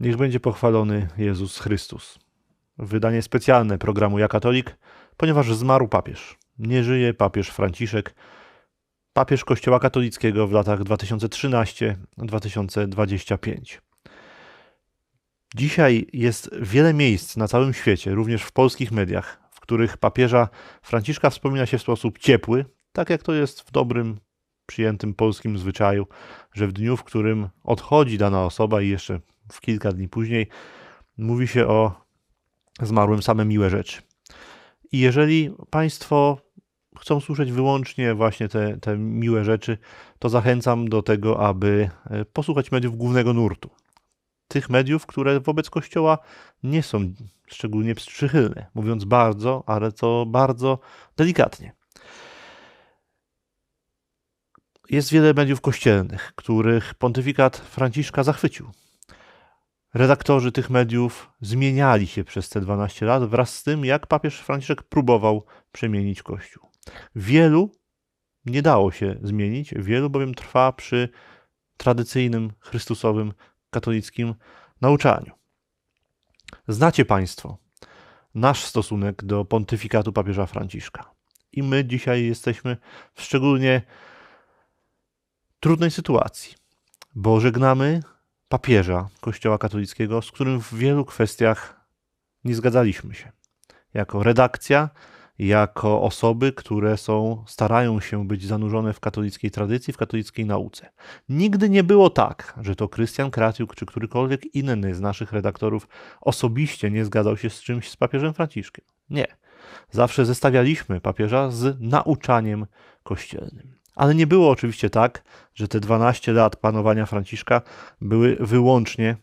Niech będzie pochwalony Jezus Chrystus. Wydanie specjalne programu Ja Katolik, ponieważ zmarł papież. Nie żyje papież Franciszek, papież Kościoła katolickiego w latach 2013-2025. Dzisiaj jest wiele miejsc na całym świecie, również w polskich mediach, w których papieża Franciszka wspomina się w sposób ciepły, tak jak to jest w dobrym, przyjętym polskim zwyczaju, że w dniu, w którym odchodzi dana osoba i jeszcze w kilka dni później mówi się o zmarłym same miłe rzeczy. I jeżeli Państwo chcą słyszeć wyłącznie właśnie te, te miłe rzeczy, to zachęcam do tego, aby e, posłuchać mediów głównego nurtu. Tych mediów, które wobec Kościoła nie są szczególnie przychylne, mówiąc bardzo, ale to bardzo delikatnie. Jest wiele mediów kościelnych, których pontyfikat Franciszka zachwycił. Redaktorzy tych mediów zmieniali się przez te 12 lat wraz z tym, jak papież Franciszek próbował przemienić Kościół. Wielu nie dało się zmienić, wielu bowiem trwa przy tradycyjnym, chrystusowym, katolickim nauczaniu. Znacie Państwo nasz stosunek do pontyfikatu papieża Franciszka. I my dzisiaj jesteśmy w szczególnie trudnej sytuacji, bo żegnamy papieża Kościoła katolickiego, z którym w wielu kwestiach nie zgadzaliśmy się. Jako redakcja, jako osoby, które są, starają się być zanurzone w katolickiej tradycji, w katolickiej nauce. Nigdy nie było tak, że to Krystian Kratiuk czy którykolwiek inny z naszych redaktorów osobiście nie zgadzał się z czymś z papieżem Franciszkiem. Nie. Zawsze zestawialiśmy papieża z nauczaniem kościelnym. Ale nie było oczywiście tak, że te 12 lat panowania Franciszka były wyłącznie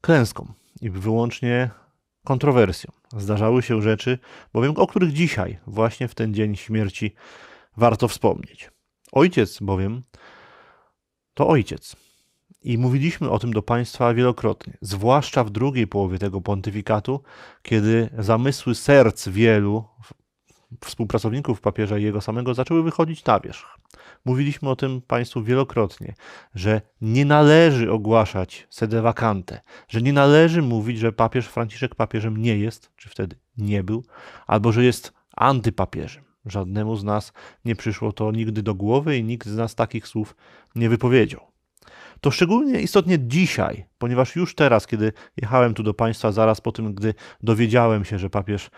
klęską i wyłącznie kontrowersją. Zdarzały się rzeczy, bowiem o których dzisiaj, właśnie w ten dzień śmierci, warto wspomnieć. Ojciec bowiem to ojciec. I mówiliśmy o tym do Państwa wielokrotnie, zwłaszcza w drugiej połowie tego pontyfikatu, kiedy zamysły serc wielu współpracowników papieża i jego samego zaczęły wychodzić na wierzch. Mówiliśmy o tym Państwu wielokrotnie, że nie należy ogłaszać sede vacante, że nie należy mówić, że papież Franciszek papieżem nie jest, czy wtedy nie był, albo że jest antypapieżem. Żadnemu z nas nie przyszło to nigdy do głowy i nikt z nas takich słów nie wypowiedział. To szczególnie istotnie dzisiaj, ponieważ już teraz, kiedy jechałem tu do Państwa, zaraz po tym, gdy dowiedziałem się, że papież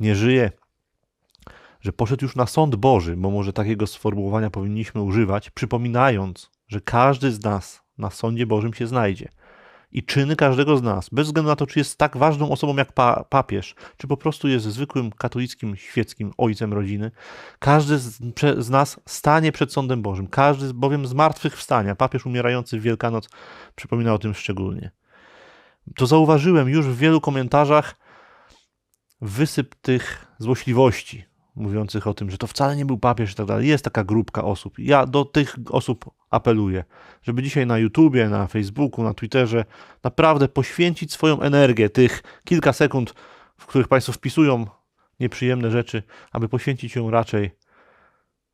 nie żyje, że poszedł już na sąd Boży, bo może takiego sformułowania powinniśmy używać, przypominając, że każdy z nas na sądzie Bożym się znajdzie. I czyny każdego z nas, bez względu na to, czy jest tak ważną osobą jak pa papież, czy po prostu jest zwykłym katolickim, świeckim ojcem rodziny, każdy z, z nas stanie przed sądem Bożym. Każdy bowiem z martwych wstania. Papież umierający w Wielkanoc przypomina o tym szczególnie. To zauważyłem już w wielu komentarzach wysyp tych złośliwości, mówiących o tym, że to wcale nie był papież i tak dalej. Jest taka grupka osób. Ja do tych osób apeluję, żeby dzisiaj na YouTubie, na Facebooku, na Twitterze naprawdę poświęcić swoją energię, tych kilka sekund, w których Państwo wpisują nieprzyjemne rzeczy, aby poświęcić ją raczej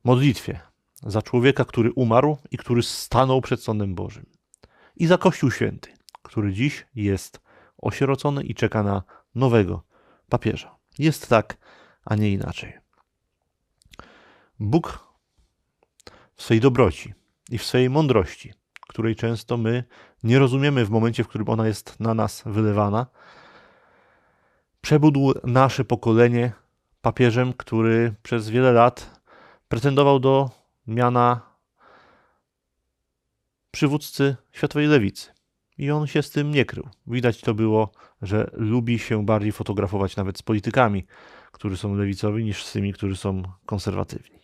modlitwie za człowieka, który umarł i który stanął przed sądem Bożym. I za Kościół Święty, który dziś jest osierocony i czeka na nowego papieża. Jest tak, a nie inaczej. Bóg w swej dobroci i w swojej mądrości, której często my nie rozumiemy w momencie, w którym ona jest na nas wylewana, przebudł nasze pokolenie papieżem, który przez wiele lat pretendował do miana przywódcy światowej lewicy. I on się z tym nie krył. Widać to było, że lubi się bardziej fotografować nawet z politykami, którzy są lewicowi, niż z tymi, którzy są konserwatywni.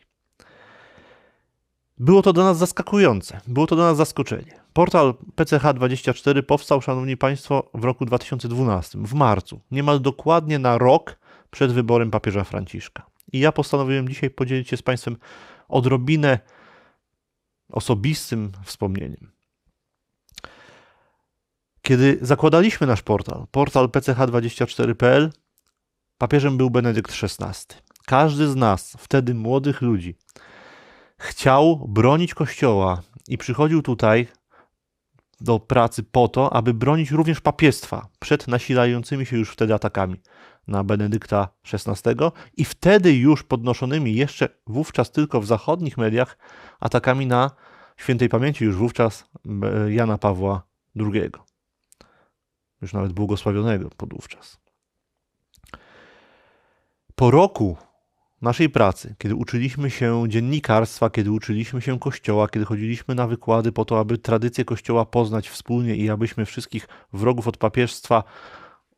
Było to dla nas zaskakujące, było to dla nas zaskoczenie. Portal PCH24 powstał, szanowni państwo, w roku 2012, w marcu, niemal dokładnie na rok przed wyborem papieża Franciszka. I ja postanowiłem dzisiaj podzielić się z państwem odrobinę osobistym wspomnieniem. Kiedy zakładaliśmy nasz portal, portal pch24.pl, papieżem był Benedykt XVI. Każdy z nas, wtedy młodych ludzi, chciał bronić Kościoła i przychodził tutaj do pracy po to, aby bronić również papiestwa przed nasilającymi się już wtedy atakami na Benedykta XVI i wtedy już podnoszonymi jeszcze wówczas tylko w zachodnich mediach atakami na świętej pamięci już wówczas e, Jana Pawła II. Już nawet błogosławionego podówczas. Po roku naszej pracy, kiedy uczyliśmy się dziennikarstwa, kiedy uczyliśmy się Kościoła, kiedy chodziliśmy na wykłady po to, aby tradycję Kościoła poznać wspólnie i abyśmy wszystkich wrogów od papieżstwa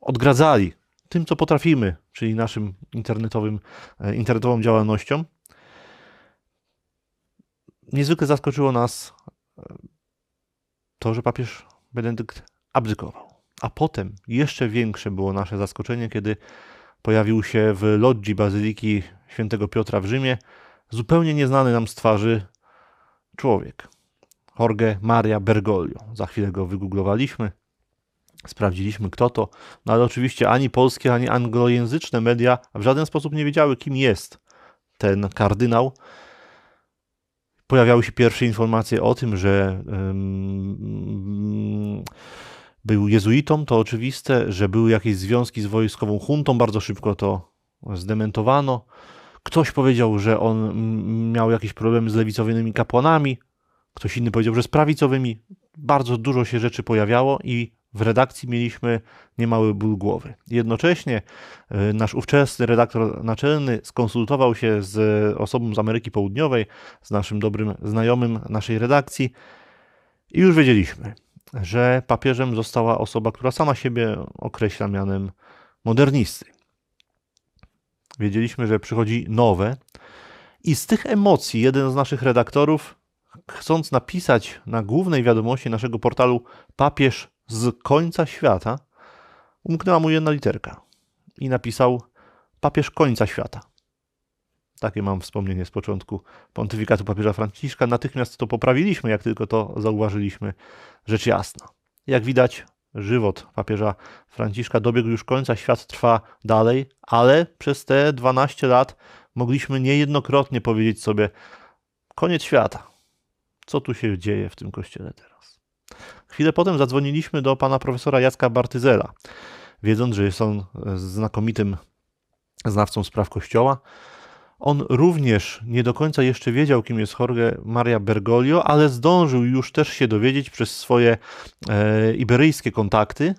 odgradzali tym, co potrafimy, czyli naszym internetowym, e, internetową działalnością, niezwykle zaskoczyło nas e, to, że papież Benedykt abdykował. A potem jeszcze większe było nasze zaskoczenie, kiedy pojawił się w logii Bazyliki Świętego Piotra w Rzymie zupełnie nieznany nam z twarzy człowiek. Jorge Maria Bergoglio. Za chwilę go wygooglowaliśmy, sprawdziliśmy kto to, no ale oczywiście ani polskie, ani anglojęzyczne media w żaden sposób nie wiedziały, kim jest ten kardynał. Pojawiały się pierwsze informacje o tym, że um, był jezuitą, to oczywiste, że były jakieś związki z wojskową huntą, bardzo szybko to zdementowano. Ktoś powiedział, że on miał jakieś problemy z lewicowymi kapłanami, ktoś inny powiedział, że z prawicowymi. Bardzo dużo się rzeczy pojawiało i w redakcji mieliśmy niemały ból głowy. Jednocześnie e, nasz ówczesny redaktor naczelny skonsultował się z osobą z Ameryki Południowej, z naszym dobrym znajomym naszej redakcji i już wiedzieliśmy, że papieżem została osoba, która sama siebie określa mianem modernisty. Wiedzieliśmy, że przychodzi nowe i z tych emocji jeden z naszych redaktorów, chcąc napisać na głównej wiadomości naszego portalu papież z końca świata, umknęła mu jedna literka i napisał papież końca świata. Takie mam wspomnienie z początku pontyfikatu papieża Franciszka. Natychmiast to poprawiliśmy, jak tylko to zauważyliśmy. Rzecz jasna. Jak widać, żywot papieża Franciszka dobiegł już końca, świat trwa dalej, ale przez te 12 lat mogliśmy niejednokrotnie powiedzieć sobie: koniec świata. Co tu się dzieje w tym kościele teraz? Chwilę potem zadzwoniliśmy do pana profesora Jacka Bartyzela, wiedząc, że jest on znakomitym znawcą spraw kościoła. On również nie do końca jeszcze wiedział, kim jest Jorge Maria Bergoglio, ale zdążył już też się dowiedzieć przez swoje e, iberyjskie kontakty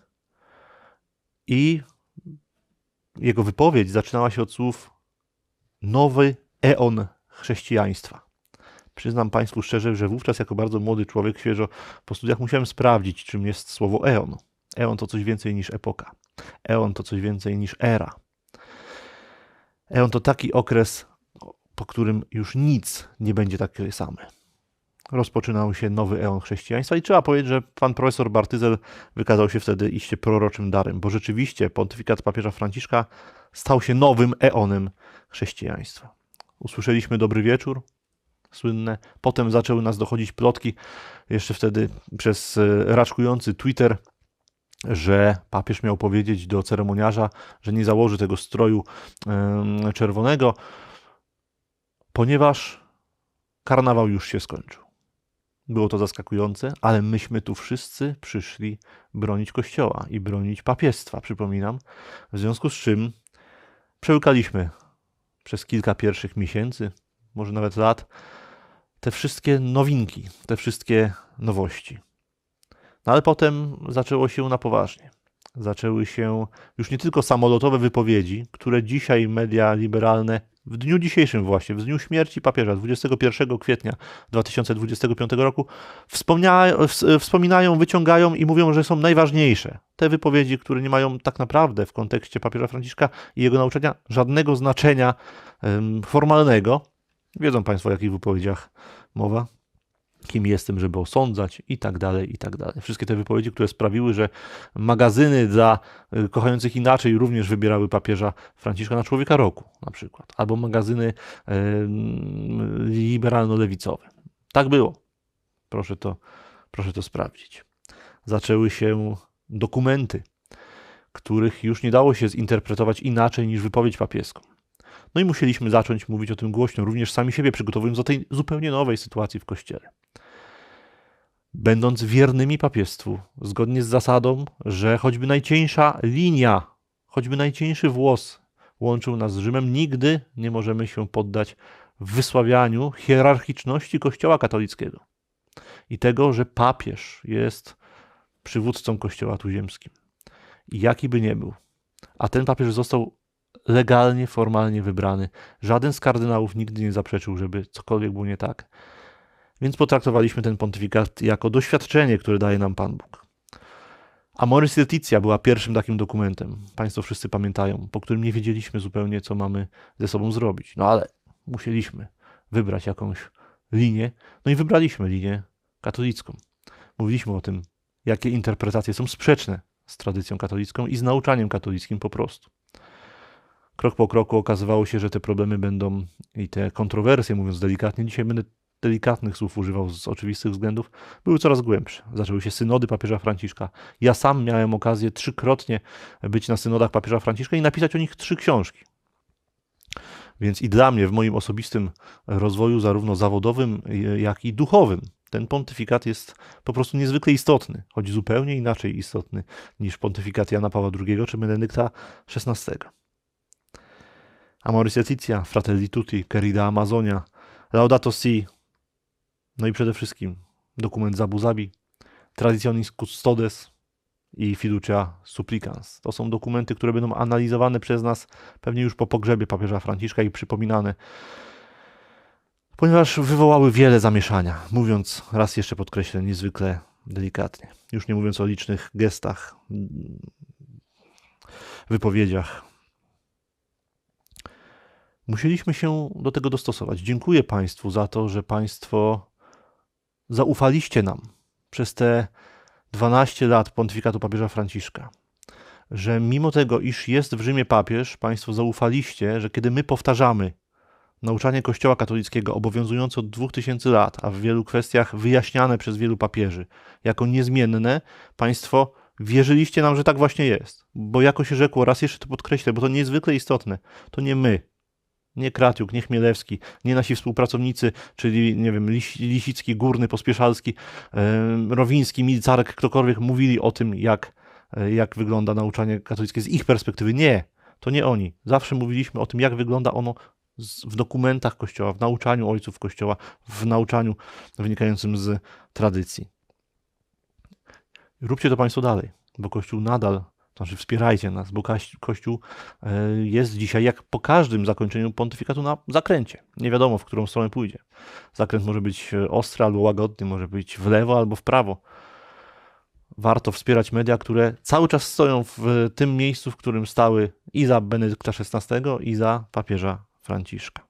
i jego wypowiedź zaczynała się od słów nowy eon chrześcijaństwa. Przyznam Państwu szczerze, że wówczas jako bardzo młody człowiek świeżo po studiach musiałem sprawdzić, czym jest słowo eon. Eon to coś więcej niż epoka. Eon to coś więcej niż era. Eon to taki okres, po którym już nic nie będzie takie same. Rozpoczynał się nowy eon chrześcijaństwa i trzeba powiedzieć, że pan profesor Bartyzel wykazał się wtedy iście proroczym darem, bo rzeczywiście pontyfikat papieża Franciszka stał się nowym eonem chrześcijaństwa. Usłyszeliśmy dobry wieczór, słynne. Potem zaczęły nas dochodzić plotki, jeszcze wtedy przez e, raczkujący Twitter, że papież miał powiedzieć do ceremoniarza, że nie założy tego stroju czerwonego, ponieważ karnawał już się skończył. Było to zaskakujące, ale myśmy tu wszyscy przyszli bronić Kościoła i bronić papiestwa, przypominam. W związku z czym przełykaliśmy przez kilka pierwszych miesięcy, może nawet lat, te wszystkie nowinki, te wszystkie nowości. No ale potem zaczęło się na poważnie. Zaczęły się już nie tylko samolotowe wypowiedzi, które dzisiaj media liberalne w dniu dzisiejszym właśnie, w dniu śmierci papieża, 21 kwietnia 2025 roku, wspominają, wyciągają i mówią, że są najważniejsze. Te wypowiedzi, które nie mają tak naprawdę w kontekście papieża Franciszka i jego nauczania żadnego znaczenia formalnego. Wiedzą Państwo, o jakich wypowiedziach mowa kim jestem, żeby osądzać i tak dalej, i tak dalej. Wszystkie te wypowiedzi, które sprawiły, że magazyny dla y, kochających inaczej również wybierały papieża Franciszka na człowieka roku na przykład, albo magazyny liberalno-lewicowe. Tak było. Proszę to, proszę to sprawdzić. Zaczęły się dokumenty, których już nie dało się zinterpretować inaczej niż wypowiedź papieską. No i musieliśmy zacząć mówić o tym głośno, również sami siebie przygotowując do tej zupełnie nowej sytuacji w Kościele. będąc wiernymi papiestwu, zgodnie z zasadą, że choćby najcieńsza linia, choćby najcieńszy włos łączył nas z Rzymem, nigdy nie możemy się poddać wysławianiu hierarchiczności Kościoła katolickiego i tego, że papież jest przywódcą Kościoła tuziemskim. I jaki by nie był. A ten papież został legalnie, formalnie wybrany. Żaden z kardynałów nigdy nie zaprzeczył, żeby cokolwiek było nie tak. Więc potraktowaliśmy ten pontyfikat jako doświadczenie, które daje nam Pan Bóg. Amoris Laetitia była pierwszym takim dokumentem, Państwo wszyscy pamiętają, po którym nie wiedzieliśmy zupełnie, co mamy ze sobą zrobić. No ale musieliśmy wybrać jakąś linię, no i wybraliśmy linię katolicką. Mówiliśmy o tym, jakie interpretacje są sprzeczne z tradycją katolicką i z nauczaniem katolickim po prostu. Krok po kroku okazywało się, że te problemy będą i te kontrowersje, mówiąc delikatnie, dzisiaj będę delikatnych słów używał z oczywistych względów, były coraz głębsze. Zaczęły się synody papieża Franciszka. Ja sam miałem okazję trzykrotnie być na synodach papieża Franciszka i napisać o nich trzy książki. Więc i dla mnie w moim osobistym rozwoju, zarówno zawodowym, jak i duchowym, ten pontyfikat jest po prostu niezwykle istotny, choć zupełnie inaczej istotny niż pontyfikat Jana Pawła II czy Benedykta XVI. Amoris Laetitia, Fratelli Tutti, Querida Amazonia, Laudato Si, no i przede wszystkim dokument z Abu Zabi, Traditionis Custodes i Fiducia Supplicans. To są dokumenty, które będą analizowane przez nas pewnie już po pogrzebie papieża Franciszka i przypominane, ponieważ wywołały wiele zamieszania, mówiąc, raz jeszcze podkreślę, niezwykle delikatnie. Już nie mówiąc o licznych gestach, wypowiedziach. Musieliśmy się do tego dostosować. Dziękuję Państwu za to, że Państwo zaufaliście nam przez te 12 lat pontyfikatu papieża Franciszka, że mimo tego, iż jest w Rzymie papież, Państwo zaufaliście, że kiedy my powtarzamy nauczanie Kościoła katolickiego obowiązujące od 2000 lat, a w wielu kwestiach wyjaśniane przez wielu papieży jako niezmienne, Państwo wierzyliście nam, że tak właśnie jest. Bo jako się rzekło, raz jeszcze to podkreślę, bo to niezwykle istotne, to nie my, nie Kratiuk, nie Chmielewski, nie nasi współpracownicy, czyli, nie wiem, Lisicki, Górny, Pospieszalski, Rowiński, Milicarek, ktokolwiek mówili o tym, jak, e, jak wygląda nauczanie katolickie z ich perspektywy. Nie, to nie oni. Zawsze mówiliśmy o tym, jak wygląda ono w dokumentach Kościoła, w nauczaniu ojców Kościoła, w nauczaniu wynikającym z tradycji. Róbcie to Państwo dalej, bo Kościół nadal znaczy wspierajcie nas, bo Kościół e, jest dzisiaj, jak po każdym zakończeniu pontyfikatu, na zakręcie. Nie wiadomo, w którą stronę pójdzie. Zakręt może być e, ostry albo łagodny, może być w lewo albo w prawo. Warto wspierać media, które cały czas stoją w tym miejscu, w którym stały i za Benedykta XVI, i za papieża Franciszka.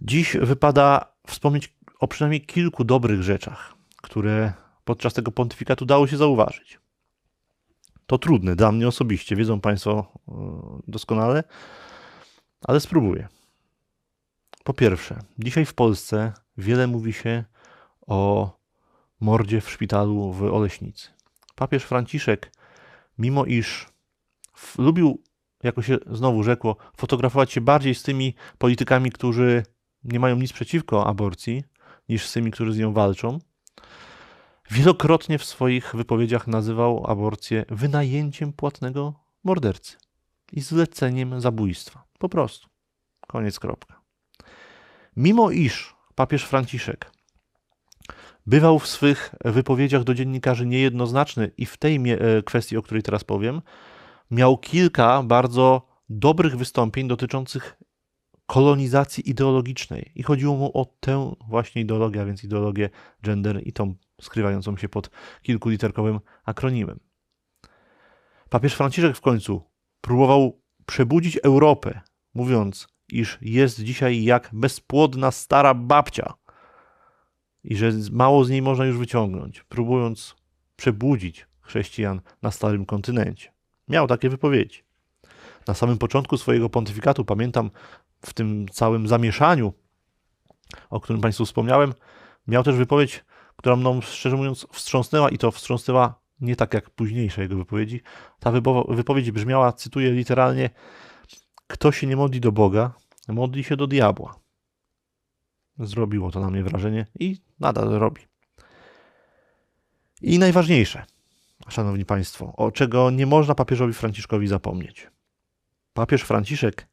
Dziś wypada wspomnieć o przynajmniej kilku dobrych rzeczach, które podczas tego pontyfikatu dało się zauważyć. To trudne dla mnie osobiście, wiedzą Państwo e, doskonale, ale spróbuję. Po pierwsze, dzisiaj w Polsce wiele mówi się o mordzie w szpitalu w Oleśnicy. Papież Franciszek, mimo iż lubił, jako się znowu rzekło, fotografować się bardziej z tymi politykami, którzy nie mają nic przeciwko aborcji, niż z tymi, którzy z nią walczą, Wielokrotnie w swoich wypowiedziach nazywał aborcję wynajęciem płatnego mordercy i zleceniem zabójstwa. Po prostu. Koniec kropka. Mimo iż papież Franciszek bywał w swych wypowiedziach do dziennikarzy niejednoznaczny i w tej e, kwestii, o której teraz powiem, miał kilka bardzo dobrych wystąpień dotyczących kolonizacji ideologicznej. I chodziło mu o tę właśnie ideologię, a więc ideologię gender i tą skrywającą się pod kilkuliterkowym akronimem. Papież Franciszek w końcu próbował przebudzić Europę, mówiąc, iż jest dzisiaj jak bezpłodna stara babcia i że mało z niej można już wyciągnąć, próbując przebudzić chrześcijan na starym kontynencie. Miał takie wypowiedzi. Na samym początku swojego pontyfikatu, pamiętam w tym całym zamieszaniu, o którym Państwu wspomniałem, miał też wypowiedź która mną, szczerze mówiąc, wstrząsnęła i to wstrząsnęła nie tak jak późniejsze jego wypowiedzi. Ta wypowiedź brzmiała, cytuję literalnie: Kto się nie modli do Boga, modli się do diabła. Zrobiło to na mnie wrażenie i nadal robi. I najważniejsze, szanowni państwo, o czego nie można papieżowi Franciszkowi zapomnieć. Papież Franciszek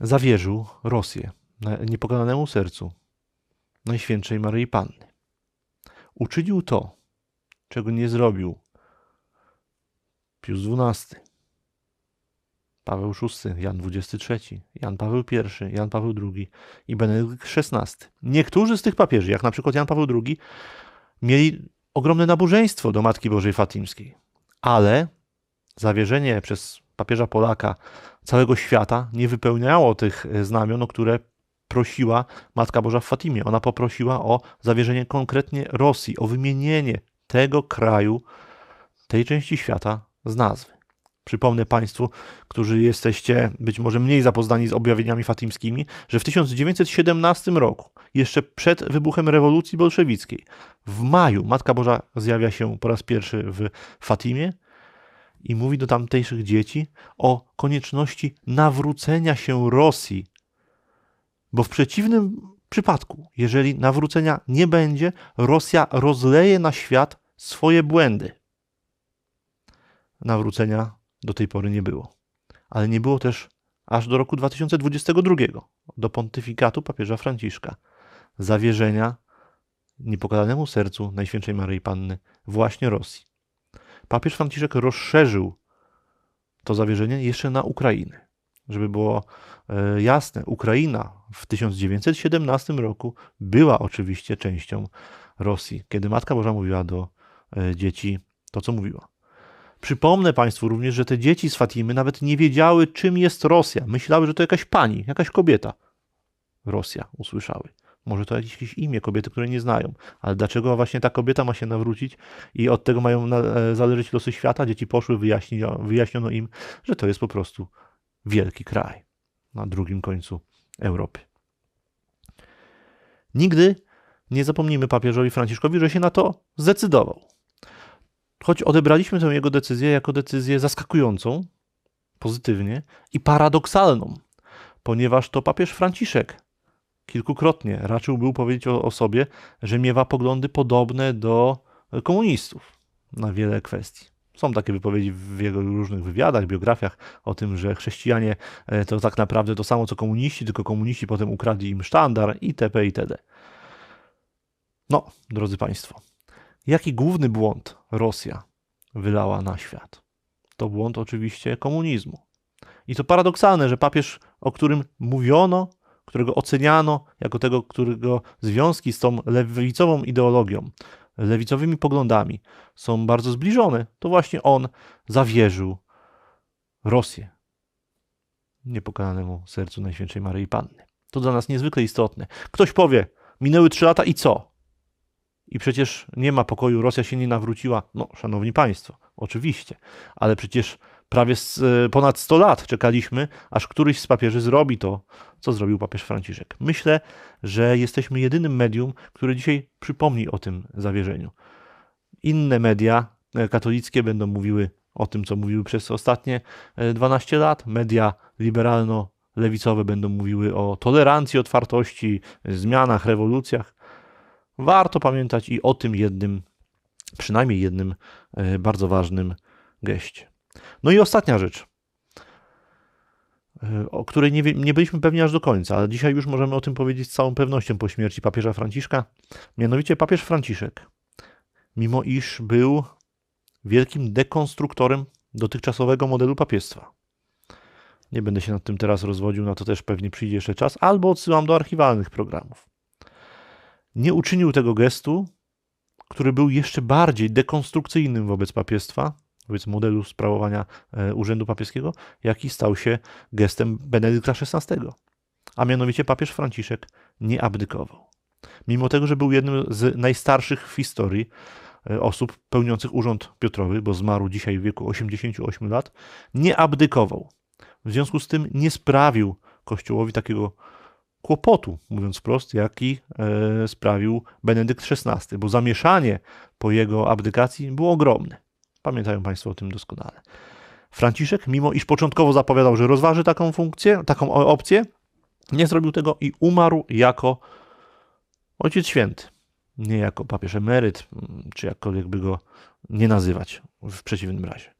zawierzył Rosję niepokonanemu sercu Najświętszej Maryi Panny. Uczynił to, czego nie zrobił Pius XII, Paweł VI, Jan XXIII, Jan Paweł I, Jan Paweł II i Benedykt XVI. Niektórzy z tych papieży, jak na przykład Jan Paweł II, mieli ogromne nabożeństwo do Matki Bożej Fatimskiej, ale zawierzenie przez papieża Polaka całego świata nie wypełniało tych znamion, o które prosiła Matka Boża w Fatimie. Ona poprosiła o zawierzenie konkretnie Rosji, o wymienienie tego kraju, tej części świata z nazwy. Przypomnę Państwu, którzy jesteście być może mniej zapoznani z objawieniami fatimskimi, że w 1917 roku, jeszcze przed wybuchem rewolucji bolszewickiej, w maju Matka Boża zjawia się po raz pierwszy w Fatimie i mówi do tamtejszych dzieci o konieczności nawrócenia się Rosji bo w przeciwnym przypadku, jeżeli nawrócenia nie będzie, Rosja rozleje na świat swoje błędy. Nawrócenia do tej pory nie było. Ale nie było też aż do roku 2022, do pontyfikatu papieża Franciszka, zawierzenia niepokalanemu sercu Najświętszej Maryi Panny właśnie Rosji. Papież Franciszek rozszerzył to zawierzenie jeszcze na Ukrainę. Żeby było e, jasne, Ukraina w 1917 roku była oczywiście częścią Rosji, kiedy Matka Boża mówiła do e, dzieci to, co mówiła. Przypomnę Państwu również, że te dzieci z Fatimy nawet nie wiedziały, czym jest Rosja. Myślały, że to jakaś pani, jakaś kobieta. Rosja usłyszały. Może to jakieś imię kobiety, które nie znają. Ale dlaczego właśnie ta kobieta ma się nawrócić i od tego mają e, zależeć losy świata? Dzieci poszły, wyjaśniono, wyjaśniono im, że to jest po prostu wielki kraj na drugim końcu Europy. Nigdy nie zapomnijmy papieżowi Franciszkowi, że się na to zdecydował. Choć odebraliśmy tę jego decyzję jako decyzję zaskakującą, pozytywnie i paradoksalną, ponieważ to papież Franciszek kilkukrotnie raczył był powiedzieć o, o sobie, że miewa poglądy podobne do komunistów na wiele kwestii. Są takie wypowiedzi w jego różnych wywiadach, biografiach o tym, że chrześcijanie e, to tak naprawdę to samo co komuniści, tylko komuniści potem ukradli im sztandar itp. itd. No, drodzy Państwo, jaki główny błąd Rosja wylała na świat? To błąd oczywiście komunizmu. I to paradoksalne, że papież, o którym mówiono, którego oceniano jako tego, którego związki z tą lewicową ideologią lewicowymi poglądami są bardzo zbliżone, to właśnie on zawierzył Rosję niepokonanemu sercu Najświętszej Maryi Panny. To dla nas niezwykle istotne. Ktoś powie, minęły trzy lata i co? I przecież nie ma pokoju, Rosja się nie nawróciła. No, szanowni państwo, oczywiście, ale przecież prawie ponad 100 lat czekaliśmy, aż któryś z papieży zrobi to, co zrobił papież Franciszek. Myślę, że jesteśmy jedynym medium, które dzisiaj przypomni o tym zawierzeniu. Inne media e, katolickie będą mówiły o tym, co mówiły przez ostatnie 12 e, lat. Media liberalno-lewicowe będą mówiły o tolerancji, otwartości, zmianach, rewolucjach. Warto pamiętać i o tym jednym, przynajmniej jednym e, bardzo ważnym geście. No i ostatnia rzecz, e, o której nie, nie byliśmy pewni aż do końca, ale dzisiaj już możemy o tym powiedzieć z całą pewnością po śmierci papieża Franciszka. Mianowicie papież Franciszek, mimo iż był wielkim dekonstruktorem dotychczasowego modelu papiestwa. Nie będę się nad tym teraz rozwodził, na to też pewnie przyjdzie jeszcze czas, albo odsyłam do archiwalnych programów. Nie uczynił tego gestu, który był jeszcze bardziej dekonstrukcyjnym wobec papiestwa, wobec modelu sprawowania e, urzędu papieskiego, jaki stał się gestem Benedykta XVI. A mianowicie papież Franciszek nie abdykował. Mimo tego, że był jednym z najstarszych w historii e, osób pełniących urząd Piotrowy, bo zmarł dzisiaj w wieku 88 lat, nie abdykował. W związku z tym nie sprawił Kościołowi takiego kłopotu, mówiąc wprost, jaki e, sprawił Benedykt XVI, bo zamieszanie po jego abdykacji było ogromne. Pamiętają Państwo o tym doskonale. Franciszek, mimo iż początkowo zapowiadał, że rozważy taką funkcję, taką opcję, Nie zrobił tego i umarł jako Ojciec Święty. Nie jako papież emeryt, czy jakkolwiek by go nie nazywać w przeciwnym razie.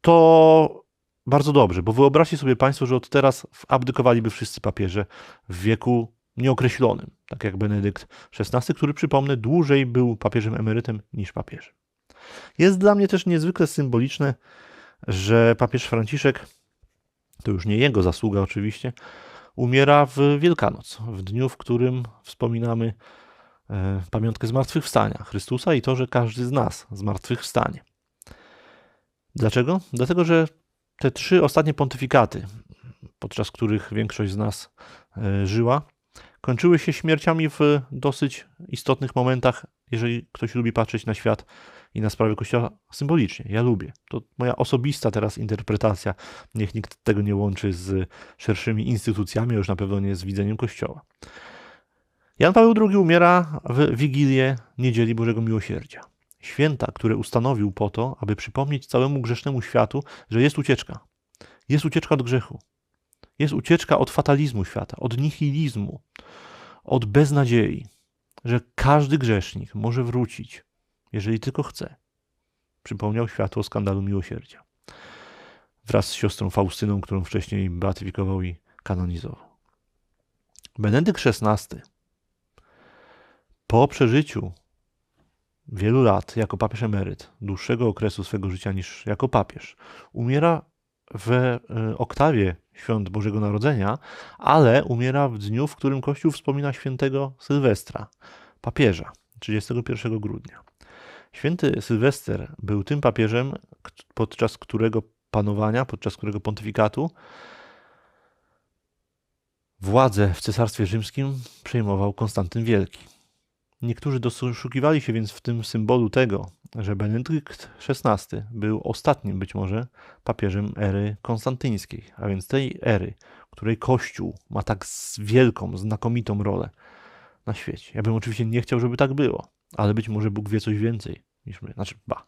To bardzo dobrze, bo wyobraźcie sobie Państwo, że od teraz abdykowaliby wszyscy papieże w wieku nieokreślonym, tak jak Benedykt XVI, który przypomnę dłużej był papieżem emerytem niż papieżem. Jest dla mnie też niezwykle symboliczne, że papież Franciszek, to już nie jego zasługa oczywiście, umiera w Wielkanoc, w dniu, w którym wspominamy e, pamiątkę zmartwychwstania Chrystusa i to, że każdy z nas zmartwychwstanie. Dlaczego? Dlatego, że te trzy ostatnie pontyfikaty, podczas których większość z nas e, żyła, kończyły się śmierciami w dosyć istotnych momentach, jeżeli ktoś lubi patrzeć na świat i na sprawy Kościoła symbolicznie. Ja lubię. To moja osobista teraz interpretacja. Niech nikt tego nie łączy z szerszymi instytucjami, już na pewno nie z widzeniem Kościoła. Jan Paweł II umiera w Wigilię Niedzieli Bożego Miłosierdzia. Święta, które ustanowił po to, aby przypomnieć całemu grzesznemu światu, że jest ucieczka. Jest ucieczka od grzechu. Jest ucieczka od fatalizmu świata, od nihilizmu, od beznadziei, że każdy grzesznik może wrócić, jeżeli tylko chce. Przypomniał światło skandalu miłosierdzia. Wraz z siostrą Faustyną, którą wcześniej beatyfikował i kanonizował. Benedykt XVI po przeżyciu wielu lat jako papież emeryt, dłuższego okresu swego życia niż jako papież, umiera w e, oktawie świąt Bożego Narodzenia, ale umiera w dniu, w którym Kościół wspomina świętego Sylwestra, papieża, 31 grudnia. Święty Sylwester był tym papieżem, podczas którego panowania, podczas którego pontyfikatu władzę w Cesarstwie Rzymskim przejmował Konstantyn Wielki. Niektórzy doszukiwali się więc w tym symbolu tego, że Benedykt XVI był ostatnim być może papieżem ery konstantyńskiej, a więc tej ery, której Kościół ma tak wielką, znakomitą rolę na świecie. Ja bym oczywiście nie chciał, żeby tak było, ale być może Bóg wie coś więcej niż my. Znaczy, ba,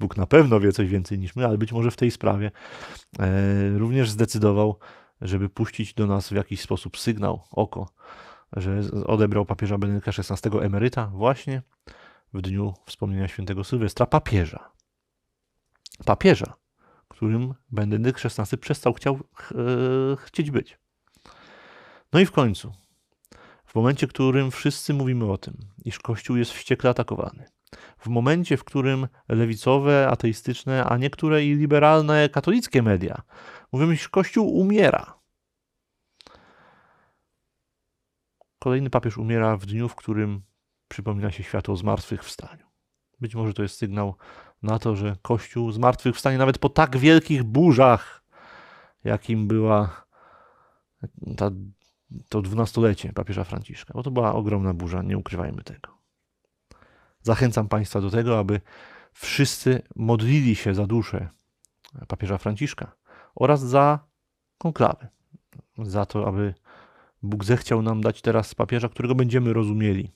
Bóg na pewno wie coś więcej niż my, ale być może w tej sprawie e, również zdecydował, żeby puścić do nas w jakiś sposób sygnał, oko, że odebrał papieża Benedykta XVI emeryta właśnie w dniu wspomnienia świętego Sylwestra, papieża. Papieża, którym Benedykt XVI przestał chciał e, chcieć być. No i w końcu, w momencie, w którym wszyscy mówimy o tym, iż Kościół jest wściekle atakowany, w momencie, w którym lewicowe, ateistyczne, a niektóre i liberalne katolickie media mówią, iż Kościół umiera, Kolejny papież umiera w dniu, w którym przypomina się światło o zmartwychwstaniu. Być może to jest sygnał na to, że Kościół zmartwychwstanie nawet po tak wielkich burzach, jakim była ta, to dwunastolecie papieża Franciszka. Bo to była ogromna burza, nie ukrywajmy tego. Zachęcam Państwa do tego, aby wszyscy modlili się za duszę papieża Franciszka oraz za konklawę. Za to, aby Bóg zechciał nam dać teraz papieża, którego będziemy rozumieli